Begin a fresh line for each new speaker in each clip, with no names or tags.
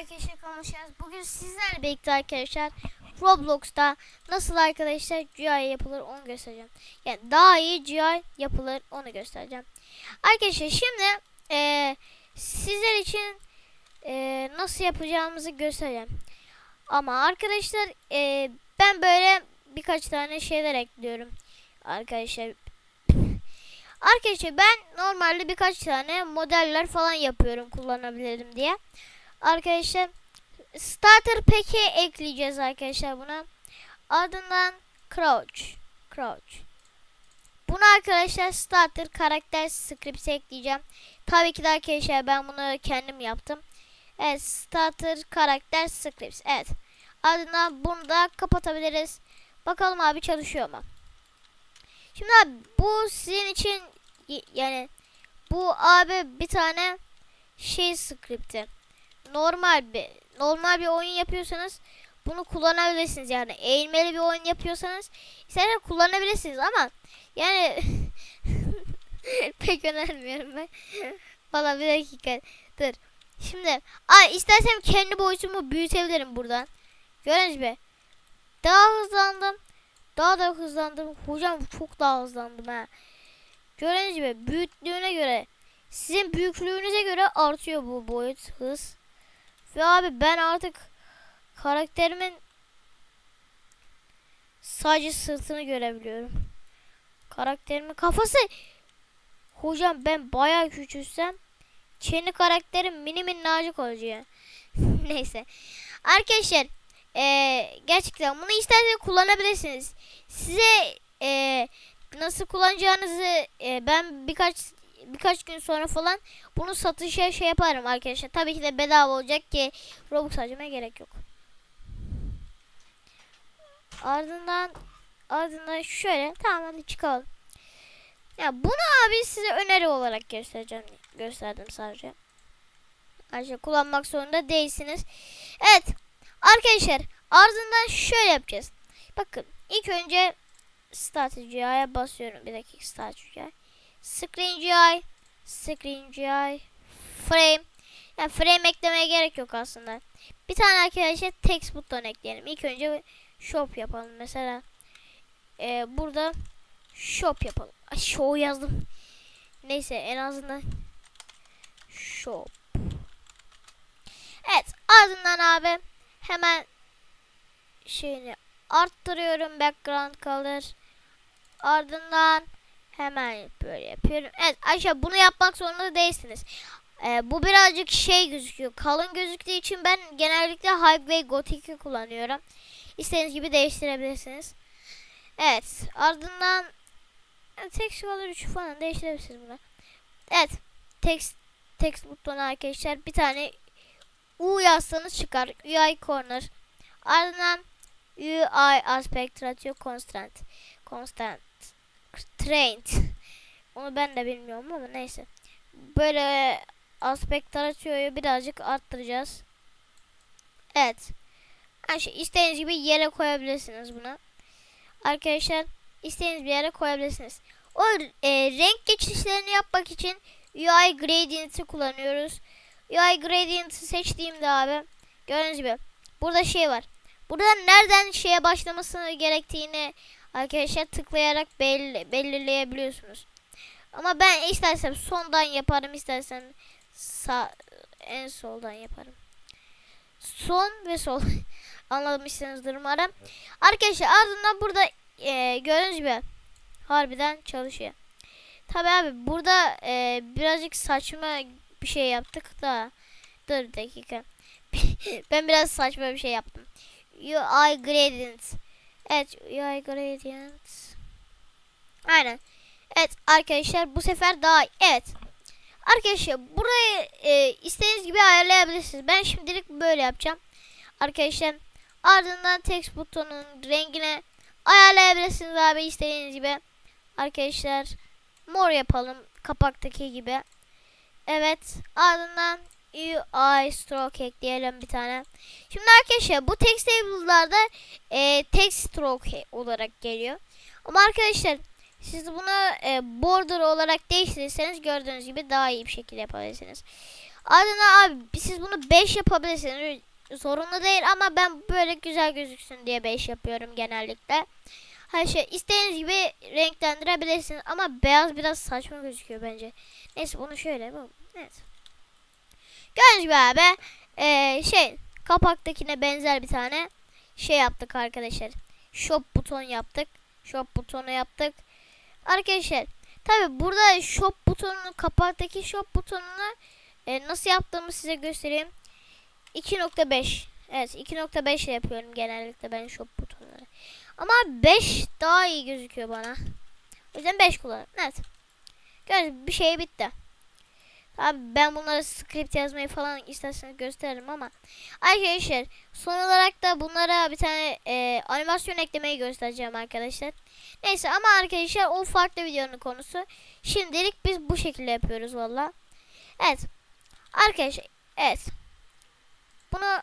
arkadaşlar konuşacağız. Bugün sizlerle birlikte arkadaşlar Roblox'ta nasıl arkadaşlar GI yapılır onu göstereceğim. Yani daha iyi GI yapılır onu göstereceğim. Arkadaşlar şimdi eee, sizler için eee, nasıl yapacağımızı göstereceğim. Ama arkadaşlar eee, ben böyle birkaç tane şeyler ekliyorum. Arkadaşlar Arkadaşlar ben normalde birkaç tane modeller falan yapıyorum kullanabilirim diye. Arkadaşlar starter pack'i ekleyeceğiz arkadaşlar buna. Ardından crouch. Crouch. Buna arkadaşlar starter karakter script'i ekleyeceğim. Tabii ki de arkadaşlar ben bunu kendim yaptım. Evet starter karakter scripts. Evet. Ardından bunu da kapatabiliriz. Bakalım abi çalışıyor mu? Şimdi abi bu sizin için yani bu abi bir tane şey script'i. Normal bir normal bir oyun yapıyorsanız bunu kullanabilirsiniz yani eğilmeli bir oyun yapıyorsanız istersen kullanabilirsiniz ama yani pek önermiyorum ben. Valla bir dakika dur. Şimdi ay istersem kendi boyutumu büyütebilirim buradan. Gördünüz mü? Daha hızlandım. Daha da hızlandım. Hocam çok daha hızlandım ha. Gördüğünüz gibi büyüklüğüne göre sizin büyüklüğünüze göre artıyor bu boyut hız. Ve abi ben artık karakterimin sadece sırtını görebiliyorum. Karakterimin kafası Hocam ben bayağı küçülsem kendi karakterim mini minnacık olacak. Neyse. Arkadaşlar eee, gerçekten bunu isterseniz kullanabilirsiniz. Size eee, nasıl kullanacağınızı eee, ben birkaç birkaç gün sonra falan bunu satışa şey yaparım arkadaşlar. Tabii ki de bedava olacak ki Robux harcamaya gerek yok. Ardından ardından şöyle tamam hadi çıkalım. Ya bunu abi size öneri olarak göstereceğim. Gösterdim sadece. Ayrıca kullanmak zorunda değilsiniz. Evet. Arkadaşlar ardından şöyle yapacağız. Bakın ilk önce Strategi'ye basıyorum. Bir dakika Strategi'ye. Screen GI. Screen GI. Frame. Yani frame eklemeye gerek yok aslında. Bir tane arkadaşlar text buton ekleyelim. İlk önce shop yapalım. Mesela e, burada shop yapalım. Ay show yazdım. Neyse en azından shop. Evet ardından abi hemen şeyini arttırıyorum background color. Ardından hemen böyle yapıyorum. Evet Ayşe bunu yapmak zorunda değilsiniz. Ee, bu birazcık şey gözüküyor. Kalın gözüktüğü için ben genellikle Highway Gothic'i kullanıyorum. İstediğiniz gibi değiştirebilirsiniz. Evet ardından yani text color 3 falan değiştirebilirsiniz bunu. Evet text text butonu arkadaşlar bir tane U yazsanız çıkar. UI corner. Ardından UI aspect ratio constant. Constant. Trained. Onu ben de bilmiyorum ama neyse. Böyle aspect ratio'yu birazcık arttıracağız. Evet. Yani şey, istediğiniz gibi yere koyabilirsiniz bunu. Arkadaşlar istediğiniz bir yere koyabilirsiniz. O e, renk geçişlerini yapmak için UI gradient'i kullanıyoruz. UI gradient'ı seçtiğimde abi gördüğünüz gibi burada şey var. Burada nereden şeye başlaması gerektiğini arkadaşlar tıklayarak belli, belirleyebiliyorsunuz. Ama ben istersem sondan yaparım istersem sağ en soldan yaparım. Son ve sol. Anlamışsınızdır umarım. Arkadaşlar ardından burada e, gördüğünüz gibi harbiden çalışıyor. Tabi abi burada e, birazcık saçma bir şey yaptık da. Dur dakika. ben biraz saçma bir şey yaptım. UI gradient. Evet UI gradient. Aynen. Evet arkadaşlar bu sefer daha evet. Arkadaşlar burayı e, istediğiniz gibi ayarlayabilirsiniz. Ben şimdilik böyle yapacağım. Arkadaşlar ardından text butonun rengine ayarlayabilirsiniz abi istediğiniz gibi. Arkadaşlar mor yapalım kapaktaki gibi. Evet ardından UI stroke ekleyelim bir tane. Şimdi arkadaşlar bu text table'larda e, text stroke olarak geliyor. Ama arkadaşlar siz bunu e, border olarak değiştirirseniz gördüğünüz gibi daha iyi bir şekilde yapabilirsiniz. Ardından abi siz bunu 5 yapabilirsiniz. Zorunlu değil ama ben böyle güzel gözüksün diye 5 yapıyorum genellikle. Her şey istediğiniz gibi renklendirebilirsiniz ama beyaz biraz saçma gözüküyor bence. Neyse bunu şöyle bak. Evet. Gördüğünüz gibi abi eee, şey kapaktakine benzer bir tane şey yaptık arkadaşlar. Shop buton yaptık. Shop butonu yaptık. Arkadaşlar tabi burada shop butonunu kapaktaki shop butonunu e, nasıl yaptığımı size göstereyim. 2.5 Evet 2.5 ile yapıyorum genellikle ben shop butonları. Ama 5 daha iyi gözüküyor bana. O yüzden 5 kullanıyorum. Evet. Gördüğünüz bir şey bitti. Abi ben bunlara script yazmayı falan isterseniz gösteririm ama arkadaşlar son olarak da bunlara bir tane e, animasyon eklemeyi göstereceğim arkadaşlar. Neyse ama arkadaşlar o farklı videonun konusu. Şimdilik biz bu şekilde yapıyoruz valla. Evet. Arkadaşlar evet. Bunu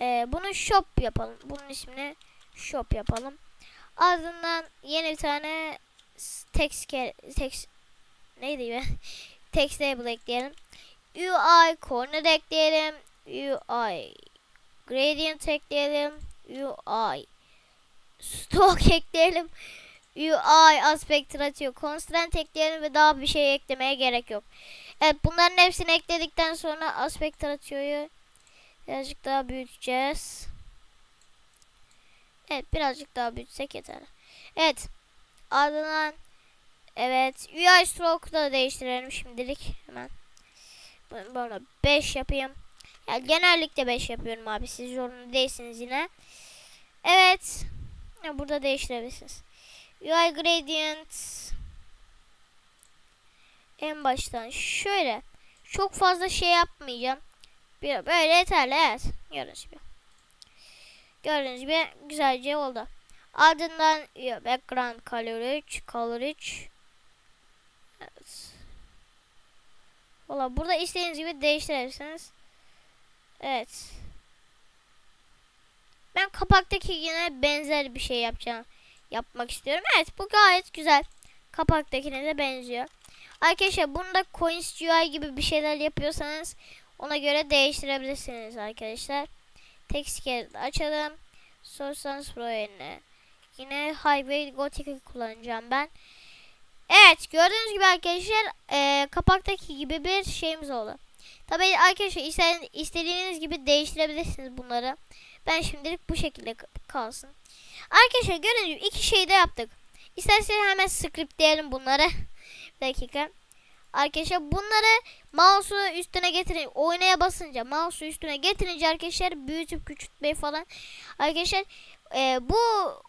e, bunu shop yapalım. Bunun ismini shop yapalım. Ardından yeni bir tane text text neydi be? Text label ekleyelim. UI corner ekleyelim. UI gradient ekleyelim. UI stock ekleyelim. UI aspect ratio constraint ekleyelim ve daha bir şey eklemeye gerek yok. Evet bunların hepsini ekledikten sonra aspect ratio'yu birazcık daha büyüteceğiz. Evet birazcık daha büyütsek yeter. Evet ardından evet UI stroke'u da değiştirelim şimdilik hemen. Böyle 5 yapayım. Yani genellikle 5 yapıyorum abi. Siz zorunlu değilsiniz yine. Evet. Burada değiştirebilirsiniz. UI gradient en baştan şöyle çok fazla şey yapmayacağım. Bir böyle yeterli evet. Gördüğünüz gibi. Gördüğünüz gibi güzelce oldu. Ardından background color 3, color 3. Evet. Valla burada istediğiniz gibi değiştirebilirsiniz. Evet. Ben kapaktaki yine benzer bir şey yapacağım. Yapmak istiyorum. Evet bu gayet güzel. Kapaktakine de benziyor. Arkadaşlar bunu da Coins UI gibi bir şeyler yapıyorsanız ona göre değiştirebilirsiniz arkadaşlar. Text açalım. Source Pro yerine. Yine Highway Gothic kullanacağım ben. Evet gördüğünüz gibi arkadaşlar e, kapaktaki gibi bir şeyimiz oldu. Tabii arkadaşlar iste- istediğiniz gibi değiştirebilirsiniz bunları. Ben şimdilik bu şekilde kalsın. Arkadaşlar gördüğünüz gibi iki şeyi de yaptık. İsterseniz hemen scriptleyelim bunları. bir dakika. Arkadaşlar bunları mouse'u üstüne getirin. Oynaya basınca mouse'u üstüne getirince arkadaşlar büyütüp küçültmeyi falan. Arkadaşlar e, bu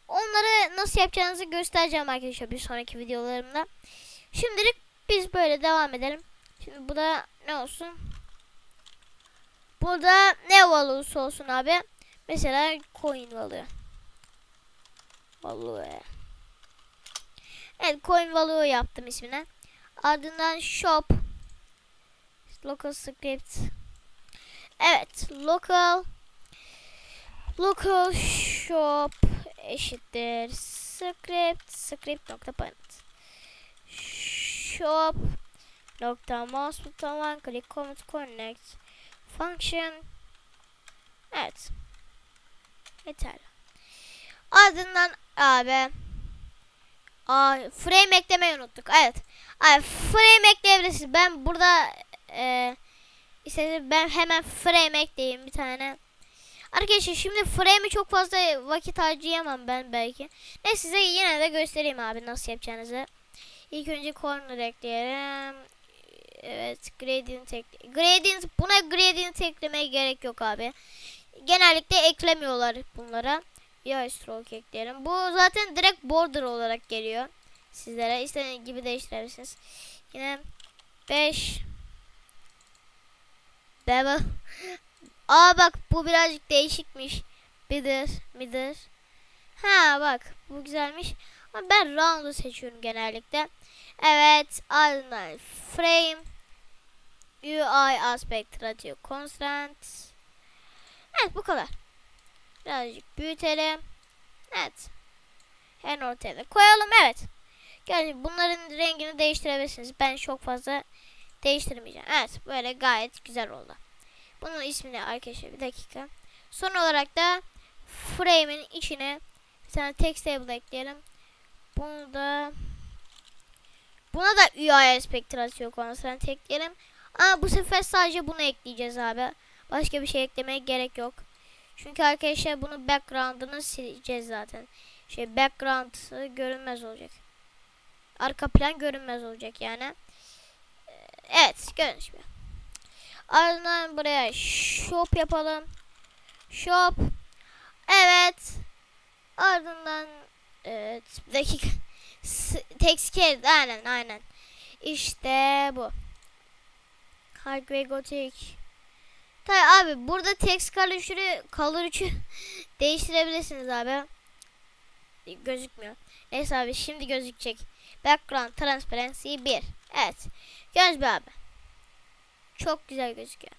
onları nasıl yapacağınızı göstereceğim arkadaşlar bir sonraki videolarımda. Şimdilik biz böyle devam edelim. Şimdi bu da ne olsun? Burada ne valusu olsun abi? Mesela coin value. Value. Evet coin value yaptım ismine. Ardından shop. Local script. Evet local local shop eşittir script script nokta parent shop nokta mouse button click comment connect function. Evet. Yeterli. Ardından abi Aa, frame eklemeyi unuttuk. Evet. Ay, frame ekleyebilirsiniz. Ben burada e, istedim ben hemen frame ekleyeyim bir tane. Arkadaşlar şimdi frame'i çok fazla vakit harcayamam ben belki. Ne size yine de göstereyim abi nasıl yapacağınızı. İlk önce corner ekleyelim. Evet gradient ekle Gradient buna gradient eklemeye gerek yok abi. Genellikle eklemiyorlar bunlara. Ya stroke ekleyelim. Bu zaten direkt border olarak geliyor sizlere. istediğiniz gibi değiştirebilirsiniz. Yine 5 Baba. Aa bak bu birazcık değişikmiş. Midir, midir. Ha bak bu güzelmiş. Ama ben round'u seçiyorum genellikle. Evet ardından frame UI aspect ratio constant. Evet bu kadar. Birazcık büyütelim. Evet. En ortaya da koyalım. Evet. Yani bunların rengini değiştirebilirsiniz. Ben çok fazla Değiştirmeyeceğim. Evet böyle gayet güzel oldu. Bunun ismini arkadaşlar bir dakika. Son olarak da frame'in içine bir tane text table ekleyelim. Bunu da buna da UI ratio konusunu ekleyelim. Ama bu sefer sadece bunu ekleyeceğiz abi. Başka bir şey eklemeye gerek yok. Çünkü arkadaşlar bunu background'ını sileceğiz zaten. Şey background görünmez olacak. Arka plan görünmez olacak yani. Ee, Evet gibi. Ardından buraya shop yapalım. Shop. Evet. Ardından evet bir dakika. Text care aynen aynen. İşte bu. Highway Gothic. Tabi abi burada text color 3'ü color 3'ü değiştirebilirsiniz abi. Gözükmüyor. Neyse abi şimdi gözükecek. Background transparency 1. Evet. Göz bir abi. Çok güzel gözüküyor.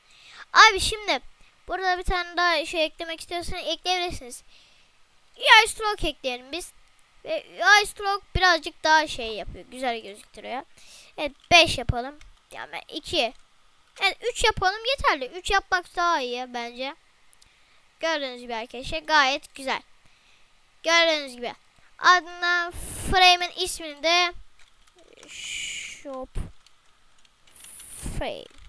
Abi şimdi burada bir tane daha şey eklemek istiyorsanız ekleyebilirsiniz. UI stroke ekleyelim biz. Ve UI stroke birazcık daha şey yapıyor. Güzel gözüktürüyor. Evet 5 yapalım. Yani 2. Evet 3 yapalım yeterli. 3 yapmak daha iyi bence. Gördüğünüz gibi arkadaşlar gayet güzel. Gördüğünüz gibi. Ardından frame'in ismini de shop frame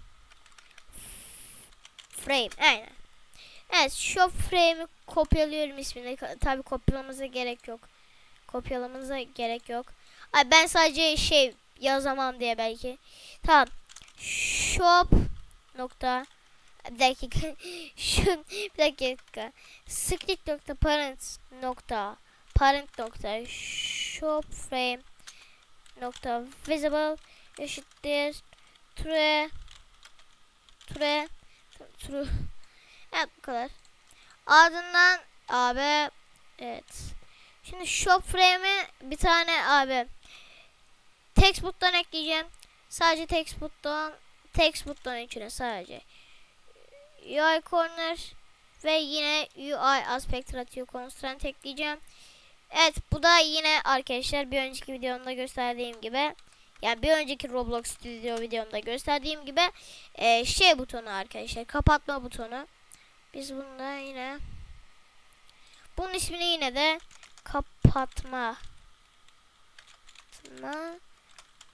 frame aynen. Evet shop frame'i kopyalıyorum ismini. Tabi kopyalamamıza gerek yok. Kopyalamamıza gerek yok. Ay ben sadece şey yazamam diye belki. Tamam. Shop nokta bir dakika. Şu bir dakika. Script nokta parent nokta parent nokta shop frame nokta visible eşittir true true true. Evet bu kadar. Ardından abi evet. Şimdi shop frame'e bir tane abi text buton ekleyeceğim. Sadece text buton text buton içine sadece. UI corner ve yine UI aspect ratio constraint ekleyeceğim. Evet bu da yine arkadaşlar bir önceki videomda gösterdiğim gibi yani bir önceki Roblox Studio videomda gösterdiğim gibi e, şey butonu arkadaşlar kapatma butonu. Biz bunu da yine bunun ismini yine de kapatma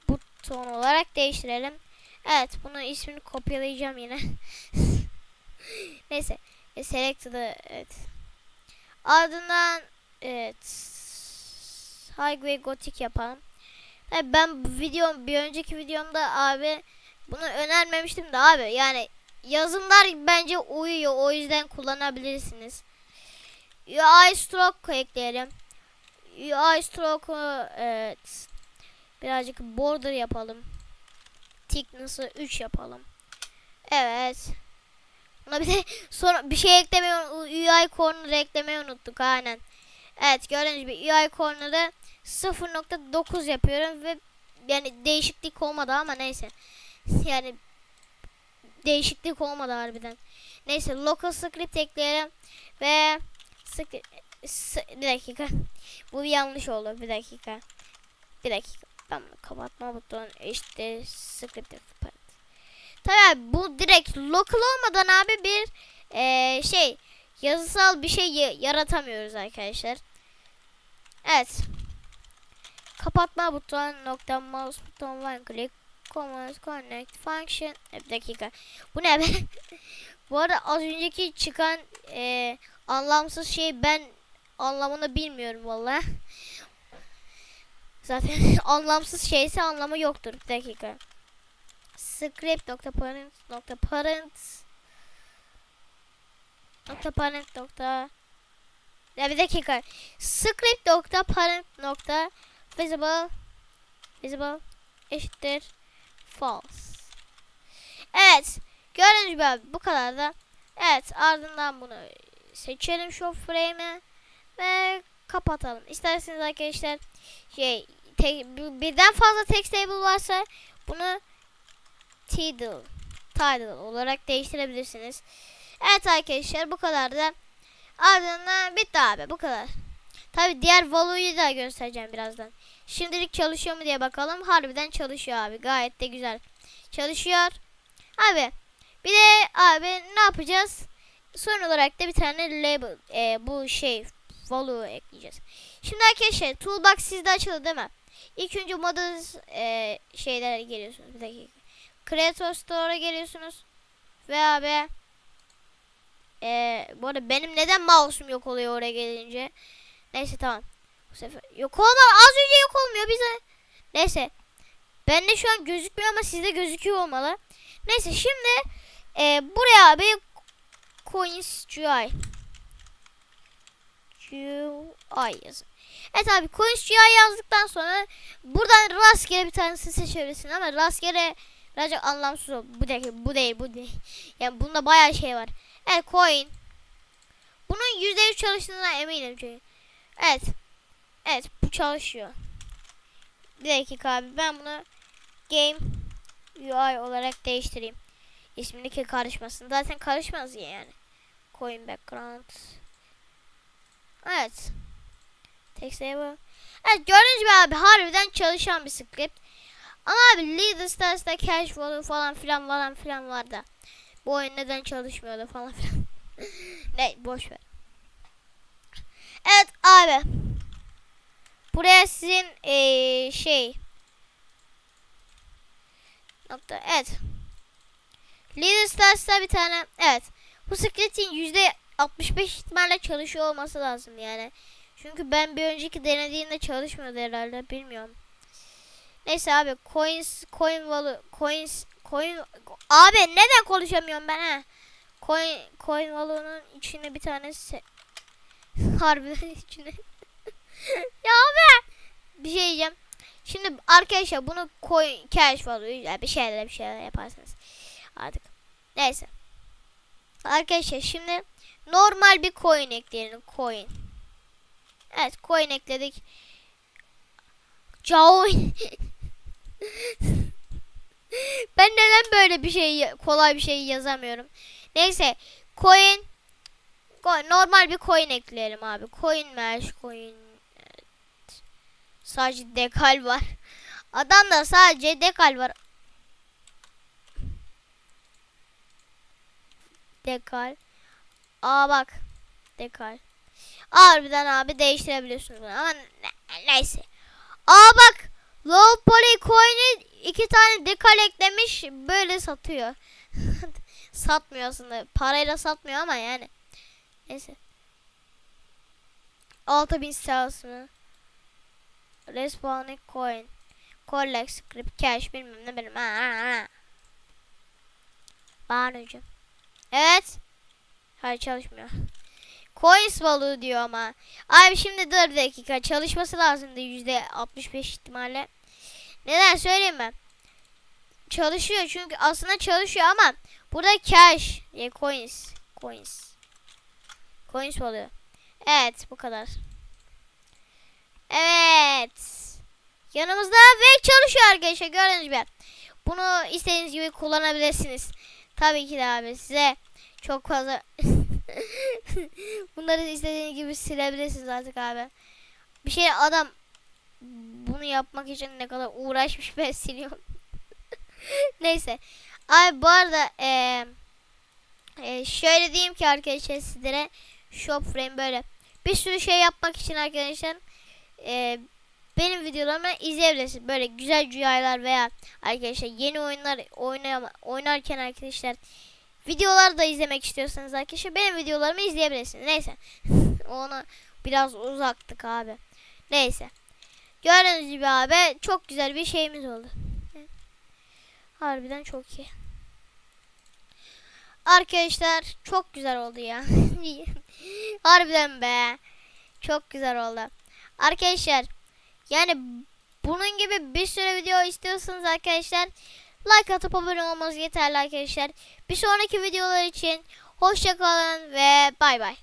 buton olarak değiştirelim. Evet bunun ismini kopyalayacağım yine. Neyse. E, selected'ı evet. Ardından evet. Highway Gothic yapalım. Tabii ben bu video bir önceki videomda abi bunu önermemiştim de abi yani yazımlar bence uyuyor o yüzden kullanabilirsiniz. UI stroke ekleyelim. UI stroke evet. Birazcık border yapalım. Thickness'ı 3 yapalım. Evet. Buna bir de sonra bir şey eklemeyi UI corner eklemeyi unuttuk aynen. Evet gördüğünüz gibi UI corner'ı 0.9 yapıyorum ve yani değişiklik olmadı ama neyse. Yani değişiklik olmadı harbiden. Neyse local script ekleyelim ve bir dakika. Bu bir yanlış oldu. Bir dakika. Bir dakika. Ben bunu kapatma butonu işte script yapalım. Tabii bu direkt local olmadan abi bir ee, şey yazısal bir şey yaratamıyoruz arkadaşlar. Evet. Kapatma buton nokta mouse buton one click command connect function e, bir dakika. Bu ne be? bu arada az önceki çıkan ee, anlamsız şey ben anlamını bilmiyorum valla. Zaten anlamsız şeyse anlamı yoktur. Bir dakika script nokta parent nokta parent nokta parent nokta ya bir dakika script nokta parent nokta visible. Visible. Eşittir. False. Evet. Gördüğünüz gibi abi bu kadar da. Evet ardından bunu seçelim şu frame'i ve kapatalım. İsterseniz arkadaşlar şey te, birden fazla text table varsa bunu title title olarak değiştirebilirsiniz. Evet arkadaşlar bu kadar da. Ardından bitti abi bu kadar. Tabi diğer value'yu da göstereceğim birazdan. Şimdilik çalışıyor mu diye bakalım. Harbiden çalışıyor abi. Gayet de güzel. çalışıyor. Abi bir de abi ne yapacağız? Son olarak da bir tane label e, bu şey value ekleyeceğiz. Şimdi arkadaşlar toolbox sizde açıldı değil mi? İlk önce models e, şeylere geliyorsunuz. Bir dakika. Creator Store'a geliyorsunuz. Ve abi e, bu arada benim neden mouse'um yok oluyor oraya gelince. Neyse tamam. Bu sefer yok olma az önce yok olmuyor bize. Neyse. Bende şu an gözükmüyor ama sizde gözüküyor olmalı. Neyse şimdi e, buraya abi Coins GUI GUI yazın. Evet abi Coins GUI yazdıktan sonra buradan rastgele bir tanesini seçebilirsin ama rastgele birazcık anlamsız o. Bu değil, bu değil, bu değil. Yani bunda bayağı şey var. Evet coin. Bunun %100 çalıştığına eminim çünkü. Evet. Evet bu çalışıyor. Bir dakika abi ben bunu game UI olarak değiştireyim. İsmindeki karışmasın. Zaten karışmaz ya yani. Coin background. Evet. Text bu. Evet gördüğünüz gibi abi harbiden çalışan bir script. Ama abi Leader Stars'da cache value falan filan falan filan vardı. Bu oyun neden çalışmıyordu falan filan. ne boş ver. Evet abi. Buraya sizin ee, şey nokta evet. Leader Stars'ta bir tane evet. Bu script'in yüzde 65 ihtimalle çalışıyor olması lazım yani. Çünkü ben bir önceki denediğimde çalışmıyordu herhalde bilmiyorum. Neyse abi coins coin value coins coin abi neden konuşamıyorum ben ha? Coin coin value'nun içine bir tane harbiden içine. ya abi bir şey diyeceğim. Şimdi arkadaşlar bunu coin cash value bir şeyler bir şeyler yaparsınız. Artık. Neyse. Arkadaşlar şimdi normal bir coin ekleyelim. Coin. Evet coin ekledik. Join. ben neden böyle bir şey kolay bir şey yazamıyorum. Neyse coin normal bir coin ekleyelim abi. Coin mesh coin evet. sadece dekal var. Adamda sadece dekal var. Dekal. Aa bak. Dekal. Harbiden abi değiştirebiliyorsunuz ama ne- neyse. Aa bak. Low poly coin'i iki tane dekal eklemiş böyle satıyor. satmıyor aslında. Parayla satmıyor ama yani. Neyse. 6000 sales mı? Respawning coin. Collect script cash bilmem ne benim. Ha, ha, ha. Bağırıcı. Evet. Hayır çalışmıyor. Coins balığı diyor ama. Abi şimdi dur dakika. Çalışması lazımdı yüzde 65 ihtimalle. Neden söyleyeyim mi? Çalışıyor çünkü aslında çalışıyor ama burada cash. Ya coins. Coins. Coins balığı. Evet bu kadar. Evet. Yanımızda ve çalışıyor arkadaşlar gördüğünüz gibi. Bunu istediğiniz gibi kullanabilirsiniz. Tabii ki de abi size çok fazla bunları istediğiniz gibi silebilirsiniz artık abi. Bir şey adam bunu yapmak için ne kadar uğraşmış ben siliyorum. Neyse. Abi bu arada e, e, şöyle diyeyim ki arkadaşlar sizlere shop frame böyle bir sürü şey yapmak için arkadaşlar e, benim videolarımı izleyebilirsiniz. Böyle güzel GUI'lar veya arkadaşlar yeni oyunlar oynayama, oynarken arkadaşlar videolar da izlemek istiyorsanız arkadaşlar benim videolarımı izleyebilirsiniz. Neyse. Ona biraz uzaktık abi. Neyse. Gördüğünüz gibi abi çok güzel bir şeyimiz oldu. Harbiden çok iyi. Arkadaşlar çok güzel oldu ya. Harbiden be. Çok güzel oldu. Arkadaşlar yani bunun gibi bir sürü video istiyorsanız arkadaşlar like atıp abone olmanız yeterli arkadaşlar. Bir sonraki videolar için hoşçakalın ve bay bay.